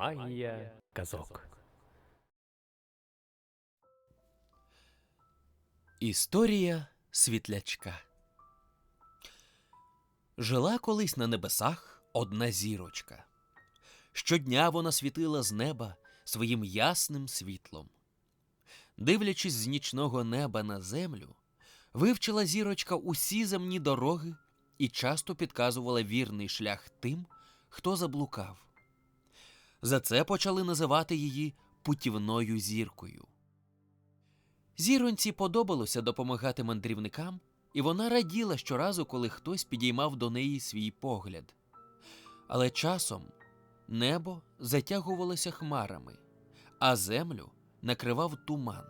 Магія казок. Історія світлячка. Жила колись на небесах одна зірочка. Щодня вона світила з неба своїм ясним світлом. Дивлячись з нічного неба на землю, вивчила зірочка усі земні дороги і часто підказувала вірний шлях тим, хто заблукав. За це почали називати її путівною зіркою. Зіронці подобалося допомагати мандрівникам, і вона раділа щоразу, коли хтось підіймав до неї свій погляд. Але часом небо затягувалося хмарами, а землю накривав туман.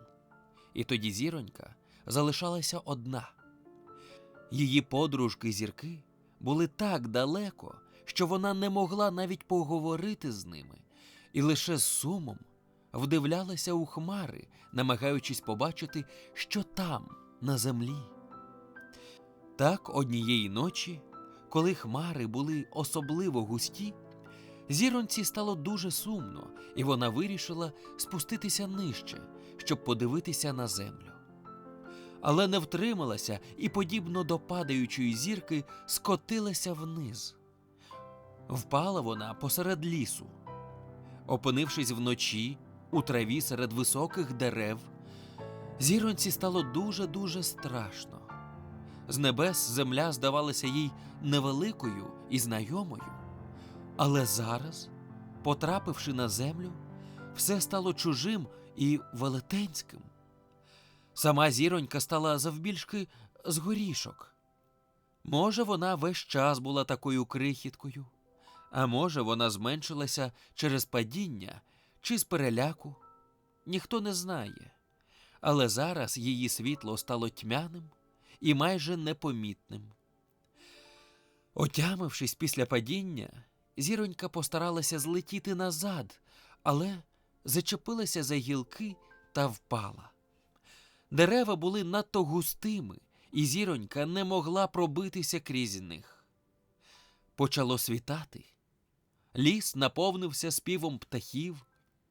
І тоді зіронька залишалася одна. Її подружки зірки були так далеко, що вона не могла навіть поговорити з ними, і лише з сумом вдивлялася у хмари, намагаючись побачити, що там, на землі. Так однієї ночі, коли хмари були особливо густі, зіронці стало дуже сумно, і вона вирішила спуститися нижче, щоб подивитися на землю. Але не втрималася і, подібно до падаючої зірки, скотилася вниз. Впала вона посеред лісу. Опинившись вночі у траві серед високих дерев, зіронці стало дуже-дуже страшно. З небес земля здавалася їй невеликою і знайомою. Але зараз, потрапивши на землю, все стало чужим і велетенським. Сама зіронька стала завбільшки з горішок. Може, вона весь час була такою крихіткою, а може, вона зменшилася через падіння чи з переляку. Ніхто не знає. Але зараз її світло стало тьмяним і майже непомітним. Отямившись після падіння, зіронька постаралася злетіти назад, але зачепилася за гілки та впала. Дерева були надто густими, і зіронька не могла пробитися крізь них. Почало світати. Ліс наповнився співом птахів,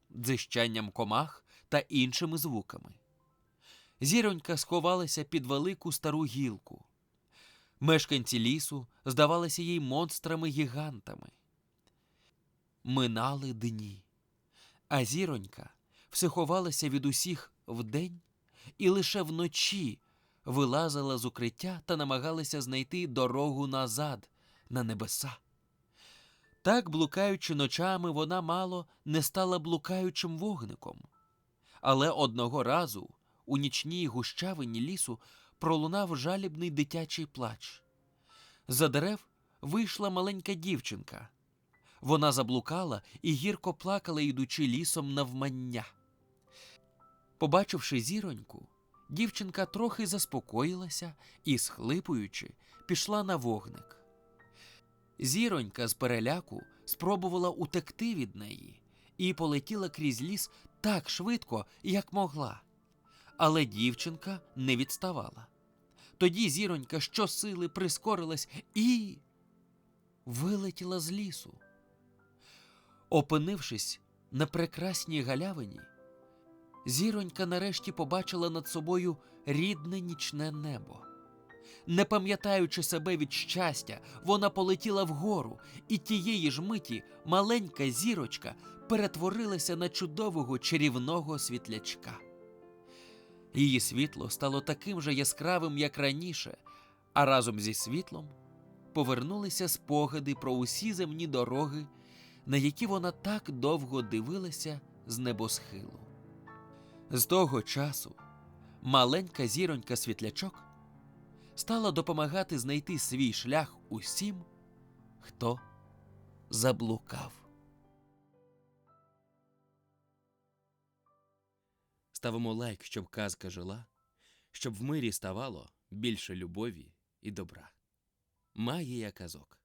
дзищанням комах та іншими звуками. Зіронька сховалася під велику стару гілку. Мешканці лісу здавалися їй монстрами-гігантами. Минали дні, а зіронька все ховалася від усіх вдень і лише вночі вилазила з укриття та намагалася знайти дорогу назад на небеса. Так, блукаючи ночами, вона мало не стала блукаючим вогником. Але одного разу у нічній гущавині лісу пролунав жалібний дитячий плач. За дерев вийшла маленька дівчинка. Вона заблукала і гірко плакала, йдучи лісом навмання. Побачивши зіроньку, дівчинка трохи заспокоїлася і, схлипуючи, пішла на вогник. Зіронька з переляку спробувала утекти від неї і полетіла крізь ліс так швидко, як могла. Але дівчинка не відставала. Тоді зіронька щосили прискорилась і вилетіла з лісу. Опинившись на прекрасній галявині, зіронька нарешті побачила над собою рідне нічне небо. Не пам'ятаючи себе від щастя, вона полетіла вгору, і тієї ж миті маленька зірочка перетворилася на чудового чарівного світлячка. Її світло стало таким же яскравим, як раніше, а разом зі світлом повернулися спогади про усі земні дороги, на які вона так довго дивилася з небосхилу. З того часу маленька зіронька світлячок стала допомагати знайти свій шлях усім, хто заблукав. Ставимо лайк, щоб казка жила, щоб в мирі ставало більше любові і добра. Магія казок.